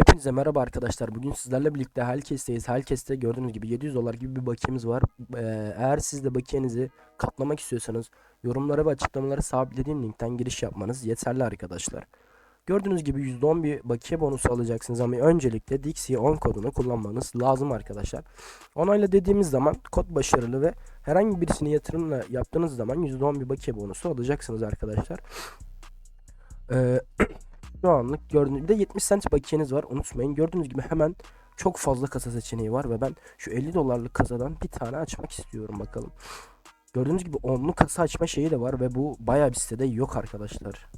Hepinize merhaba arkadaşlar. Bugün sizlerle birlikte Helkes'teyiz. Helkes'te gördüğünüz gibi 700 dolar gibi bir bakiyemiz var. Ee, eğer siz de bakiyenizi katlamak istiyorsanız yorumlara ve açıklamalara sabitlediğim linkten giriş yapmanız yeterli arkadaşlar. Gördüğünüz gibi %10 bir bakiye bonusu alacaksınız ama öncelikle Dixie 10 kodunu kullanmanız lazım arkadaşlar. Onayla dediğimiz zaman kod başarılı ve herhangi birisini yatırımla yaptığınız zaman %10 bir bakiye bonusu alacaksınız arkadaşlar. Ee, Şu anlık gördüğünüz bir de 70 cent bakiyeniz var unutmayın. Gördüğünüz gibi hemen çok fazla kasa seçeneği var ve ben şu 50 dolarlık kasadan bir tane açmak istiyorum bakalım. Gördüğünüz gibi onlu kasa açma şeyi de var ve bu bayağı bir sitede yok arkadaşlar.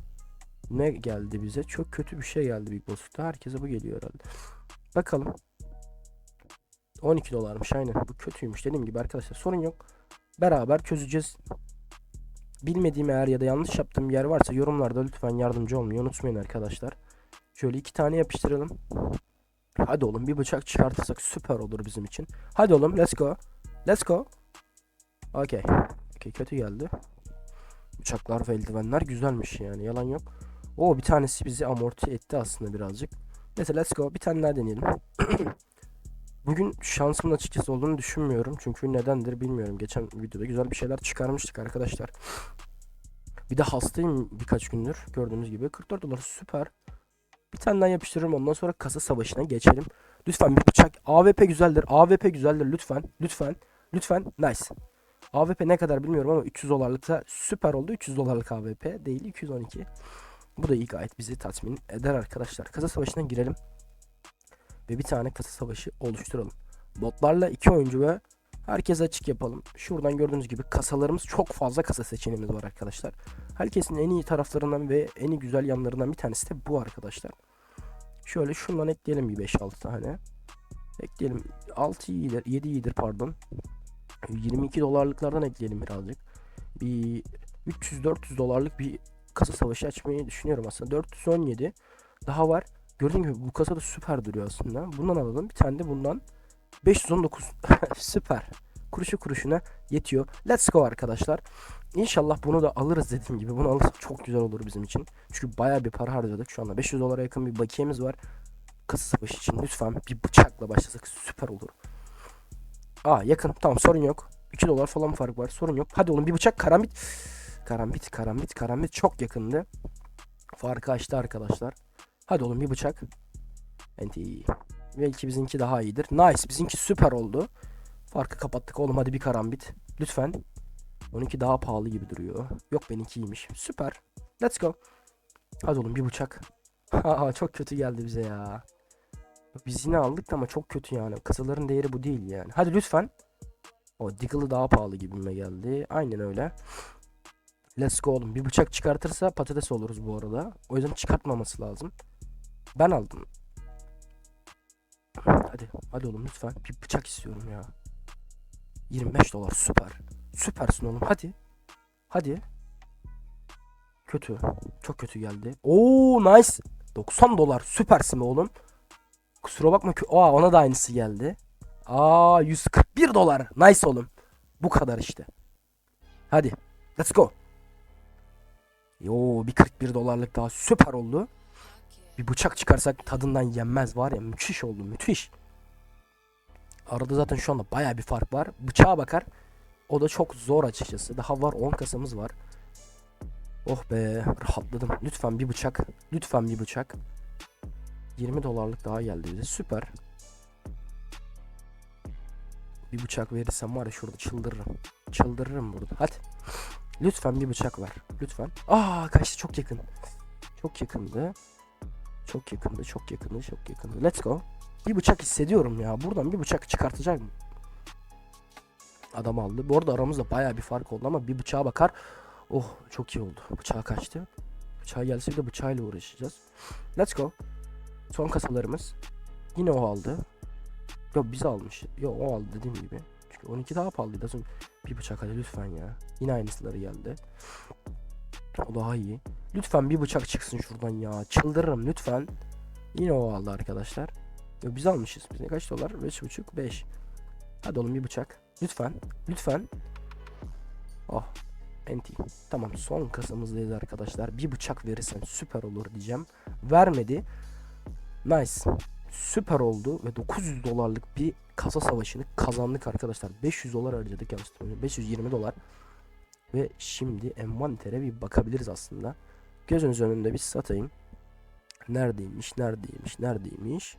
Ne geldi bize? Çok kötü bir şey geldi Big Boss'ta. Herkese bu geliyor herhalde. Bakalım. 12 dolarmış aynen. Bu kötüymüş dediğim gibi arkadaşlar. Sorun yok. Beraber çözeceğiz. Bilmediğim eğer ya da yanlış yaptığım yer varsa yorumlarda lütfen yardımcı olmayı unutmayın arkadaşlar. Şöyle iki tane yapıştıralım. Hadi oğlum bir bıçak çıkartırsak süper olur bizim için. Hadi oğlum let's go. Let's go. Okey. Okey kötü geldi. Bıçaklar ve eldivenler güzelmiş yani yalan yok. O bir tanesi bizi amorti etti aslında birazcık. Neyse let's go. Bir tane daha deneyelim. Bugün şansımın açıkçası olduğunu düşünmüyorum. Çünkü nedendir bilmiyorum. Geçen videoda güzel bir şeyler çıkarmıştık arkadaşlar. Bir de hastayım birkaç gündür. Gördüğünüz gibi. 44 dolar süper. Bir tane daha yapıştırırım. Ondan sonra kasa savaşına geçelim. Lütfen bir bıçak. AWP güzeldir. AWP güzeldir. Lütfen. Lütfen. Lütfen. Nice. AWP ne kadar bilmiyorum ama 300 dolarlıkta süper oldu. 300 dolarlık AWP değil 212. Bu da iyi gayet bizi tatmin eder arkadaşlar. Kasa savaşına girelim ve bir tane kasa savaşı oluşturalım. Botlarla iki oyuncu ve herkes açık yapalım. Şuradan gördüğünüz gibi kasalarımız çok fazla kasa seçeneğimiz var arkadaşlar. Herkesin en iyi taraflarından ve en iyi güzel yanlarından bir tanesi de bu arkadaşlar. Şöyle şundan ekleyelim bir 5-6 tane. Ekleyelim 6 iyidir 7 iyidir pardon. 22 dolarlıklardan ekleyelim birazcık. Bir 300-400 dolarlık bir kasa savaşı açmayı düşünüyorum aslında. 417 daha var. Gördüğün gibi bu kasa da süper duruyor aslında. Bundan alalım. Bir tane de bundan. 519. süper. Kuruşu kuruşuna yetiyor. Let's go arkadaşlar. İnşallah bunu da alırız dediğim gibi. Bunu alırsak çok güzel olur bizim için. Çünkü baya bir para harcadık. Şu anda 500 dolara yakın bir bakiyemiz var. Kasa savaşı için lütfen bir bıçakla başlasak süper olur. Aa yakın. Tamam sorun yok. 2 dolar falan fark var. Sorun yok. Hadi oğlum bir bıçak karambit. Karambit karambit karambit çok yakındı. Farkı açtı arkadaşlar. Hadi oğlum bir bıçak. Enti. Belki bizimki daha iyidir. Nice. Bizimki süper oldu. Farkı kapattık oğlum hadi bir karambit. Lütfen. 12 daha pahalı gibi duruyor. Yok benimki iyiymiş. Süper. Let's go. Hadi oğlum bir bıçak. Haha çok kötü geldi bize ya. Biz yine aldık ama çok kötü yani. Kasaların değeri bu değil yani. Hadi lütfen. O Diggle'ı daha pahalı gibime geldi. Aynen öyle. Let's go oğlum. Bir bıçak çıkartırsa patates oluruz bu arada. O yüzden çıkartmaması lazım. Ben aldım. Hadi. Hadi oğlum lütfen. Bir bıçak istiyorum ya. 25 dolar süper. Süpersin oğlum hadi. Hadi. Kötü. Çok kötü geldi. Oo nice. 90 dolar süpersin oğlum. Kusura bakma ki. Aa ona da aynısı geldi. Aa 141 dolar. Nice oğlum. Bu kadar işte. Hadi. Let's go. Yo bir 41 dolarlık daha süper oldu. Bir bıçak çıkarsak tadından yenmez var ya müthiş oldu müthiş. Arada zaten şu anda baya bir fark var. Bıçağa bakar. O da çok zor açıkçası. Daha var 10 kasamız var. Oh be rahatladım. Lütfen bir bıçak. Lütfen bir bıçak. 20 dolarlık daha geldi bize. Süper. Bir bıçak verirsem var ya şurada çıldırırım. Çıldırırım burada. Hadi. Lütfen bir bıçak ver. Lütfen. Aa kaçtı çok yakın. Çok yakındı. Çok yakındı, çok yakındı, çok yakındı. Let's go. Bir bıçak hissediyorum ya. Buradan bir bıçak çıkartacak mı? Adam aldı. Bu arada aramızda baya bir fark oldu ama bir bıçağa bakar. Oh çok iyi oldu. Bıçağa kaçtı. Bıçağa gelse de bıçağıyla uğraşacağız. Let's go. Son kasalarımız. Yine o aldı. Yok biz almış. Yok o aldı dediğim gibi. Çünkü 12 daha pahalıydı. Bir bıçak hadi lütfen ya. Yine aynısıları geldi. O daha iyi. Lütfen bir bıçak çıksın şuradan ya. Çıldırırım lütfen. Yine o aldı arkadaşlar. Yo, biz almışız. Biz ne kaç dolar? 5.5 5. Hadi oğlum bir bıçak. Lütfen. Lütfen. Oh. Enti. Tamam son kasamızdayız arkadaşlar. Bir bıçak verirsen süper olur diyeceğim. Vermedi. Nice. Süper oldu ve 900 dolarlık bir kasa savaşını kazandık arkadaşlar. 500 dolar harcadık yanlış hatırlamıyorsam. 520 dolar. Ve şimdi envantere bir bakabiliriz aslında. Gözünüz önünde bir satayım. Neredeymiş, neredeymiş, neredeymiş.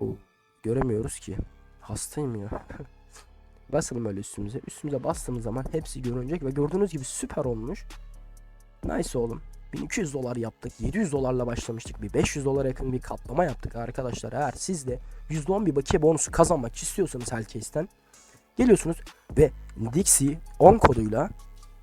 Oo, göremiyoruz ki. Hastayım ya. Basalım öyle üstümüze. Üstümüze bastığımız zaman hepsi görünecek ve gördüğünüz gibi süper olmuş. Nice oğlum. 1200 dolar yaptık. 700 dolarla başlamıştık. Bir 500 dolara yakın bir katlama yaptık arkadaşlar. Eğer siz de %10 bir bakiye bonusu kazanmak istiyorsanız Hellcase'den geliyorsunuz ve Dixie 10 koduyla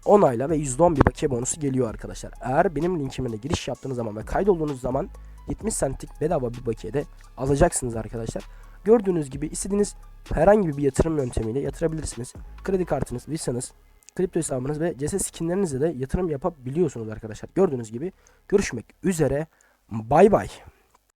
onayla ve %10 bir bakiye bonusu geliyor arkadaşlar. Eğer benim linkime de giriş yaptığınız zaman ve kaydolduğunuz zaman 70 centlik bedava bir bakiye de alacaksınız arkadaşlar. Gördüğünüz gibi istediğiniz herhangi bir yatırım yöntemiyle yatırabilirsiniz. Kredi kartınız, visanız, kripto hesabınız ve CS skinlerinizle de yatırım yapabiliyorsunuz arkadaşlar. Gördüğünüz gibi görüşmek üzere. Bay bay.